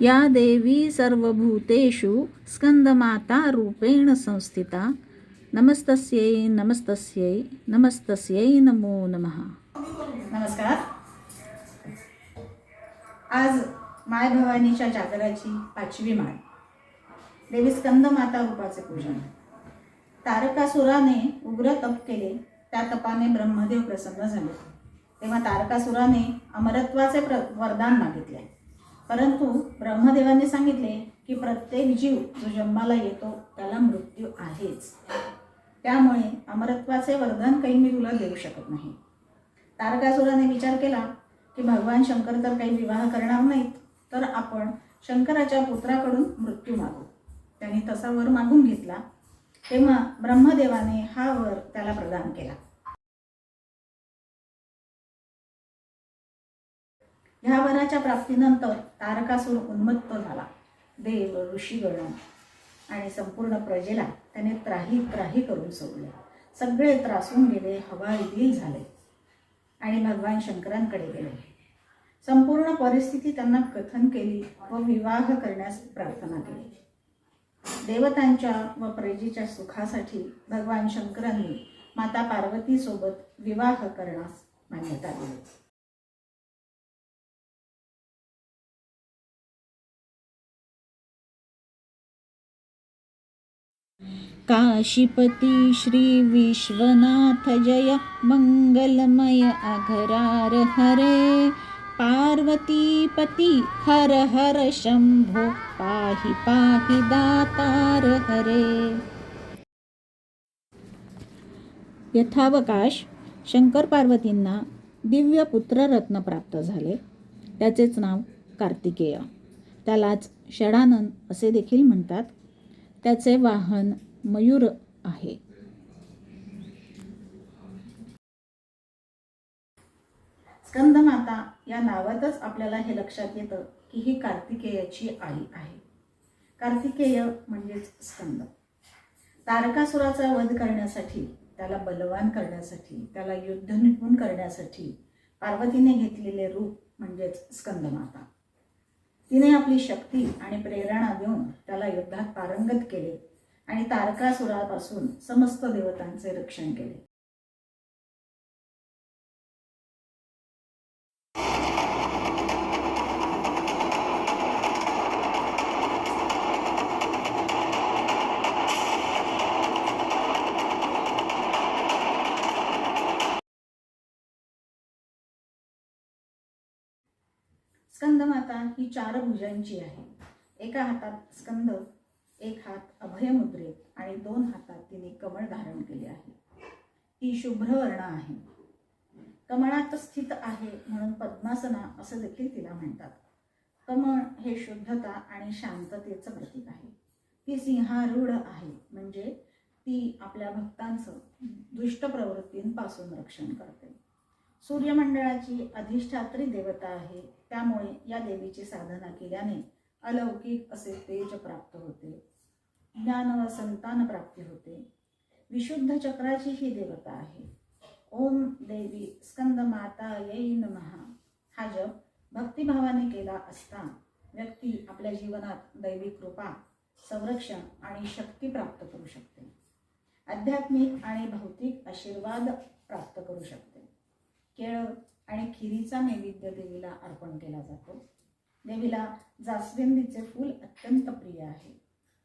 या देवी सर्वभूतेषु स्कंदमाता रूपेण संस्थिता। नमस्तस्यै नमस्तस्यै नमस्तस्यै नमो नमः। नमस्कार। आज माय भवानीच्या जागराची पाचवी माळ। देवी स्कंद माता रूपाचे पूजन। तारकासुराने उग्र तप केले त्या तपाने ब्रह्मदेव प्रसन्न झाले। तेव्हा तारकासुराने अमरत्वाचे प्र वरदान मागितले। परंतु ब्रह्मदेवाने सांगितले की प्रत्येक जीव जो जन्माला येतो त्याला मृत्यू आहेच. त्यामुळे अमरत्वाचे वरदान काही मी तुला देऊ शकत नाही. तारकासुराने विचार केला की भगवान शंकर तर काही विवाह करणार नाहीत तर आपण शंकराच्या पुत्राकडून मृत्यू मागू. त्याने तसा वर मागून घेतला. तेव्हा ब्रह्मदेवाने हा वर त्याला प्रदान केला. ह्या वराच्या प्राप्तीनंतर तारकासूर उन्मत्त झाला. देव ऋषीगण आणि संपूर्ण प्रजेला त्याने त्राही त्राही करून सोडले. सगळे त्रासून गेले हवाईदिल झाले आणि भगवान शंकरांकडे गेले. संपूर्ण परिस्थिती त्यांना कथन केली व विवाह करण्यास प्रार्थना केली. देवतांच्या व प्रजेच्या सुखासाठी भगवान शंकरांनी माता पार्वतीसोबत विवाह करण्यास मान्यता दिली. काशीपती श्री विश्वनाथ जय मंगलमय अघरार हरे। पार्वतीपती हर हर शंभो पाहि पाहि दातार हरे। यथावकाश शंकर पार्वतींना दिव्य पुत्ररत्न प्राप्त झाले. त्याचेच नाव कार्तिकेय. त्यालाच षडानन असे देखील म्हणतात. त्याचे वाहन मयूर आहे. स्कंदमाता या नावातच आपल्याला हे लक्षात येतं की ही कार्तिकेयाची आई आहे. कार्तिकेय म्हणजेच स्कंद. तारकासुराचा वध करण्यासाठी त्याला बलवान करण्यासाठी त्याला युद्ध निपुण करण्यासाठी पार्वतीने घेतलेले रूप म्हणजेच स्कंदमाता. तिने आपली शक्ती आणि प्रेरणा देऊन त्याला युद्धात पारंगत केले आणि तारकासुरापासून समस्त देवतांचे रक्षण केले. स्कंदमाता ही चार भुजांची आहे. एका हातात स्कंद एक हात अभयमुद्रेत आणि दोन हातात तिने कमळ धारण केले आहे. ती शुभ्र वर्ण आहे. कमळात स्थित आहे म्हणून पद्मासना असं देखील तिला म्हणतात. कमळ हे शुद्धता आणि शांततेचं प्रतीक आहे. ती सिंहारूढ आहे म्हणजे ती आपल्या भक्तांचं दुष्ट प्रवृत्तींपासून रक्षण करते. सूर्यमंडळाची अधिष्ठात्री देवता आहे. त्यामुळे या देवीची साधना केल्याने अलौकिक असे तेज प्राप्त होते. ज्ञान व संतान प्राप्ती होते. विशुद्ध चक्राची ही देवता आहे. ओम देवी स्कंद माता येई महा हा जप भक्तिभावाने केला असता व्यक्ती आपल्या जीवनात दैवी कृपा संरक्षण आणि शक्ती प्राप्त करू शकते. आध्यात्मिक आणि भौतिक आशीर्वाद प्राप्त करू शकते. केळं आणि खिरीचा नैवेद्य देवीला अर्पण केला जातो. देवीला जास्वंदीचे फूल अत्यंत प्रिय आहे.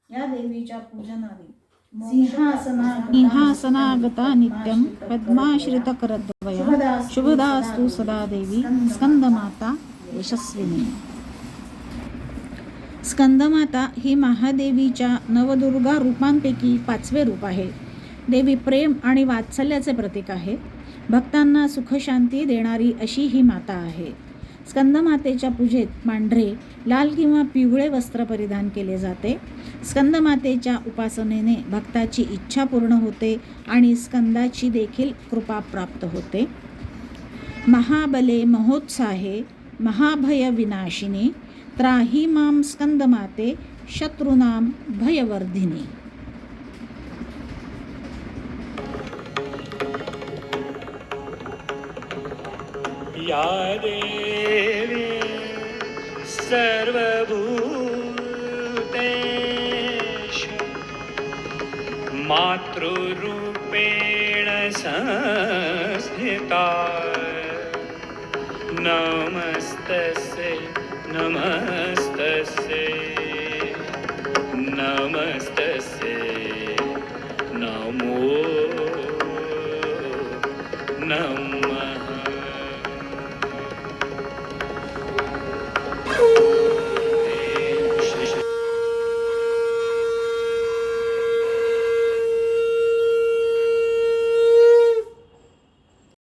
या देवीच्या पूजनाने सिंहासना सिंहासनागता नित्यं पद्माश्रितकरद्वया शुभदास्तु सदा देवी स्कंदमाता यशस्विनी. स्कंदमाता ही महादेवीच्या नवदुर्गा रूपांपैकी पाचवे रूप आहे. देवी प्रेम आणि वात्सल्याचे प्रतीक आहे. भक्तांना सुखशांती देणारी अशी ही माता आहे. स्कंदमातेच्या पूजेत पांढरे लाल किंवा पिवळे वस्त्र परिधान केले जाते. स्कंदमातेच्या उपासनेने भक्ताची इच्छा पूर्ण होते आणि स्कंदाची देखील कृपा प्राप्त होते. महाबले महोत्साहे महाभय विनाशिनी त्राही माम स्कंदमाते शत्रुनाम भयवर्धिनी. या देवी सर्वभूतेश मातृरूपेण संस्थिता। नमस्तस्य नमस्तस्य नमस्तस्य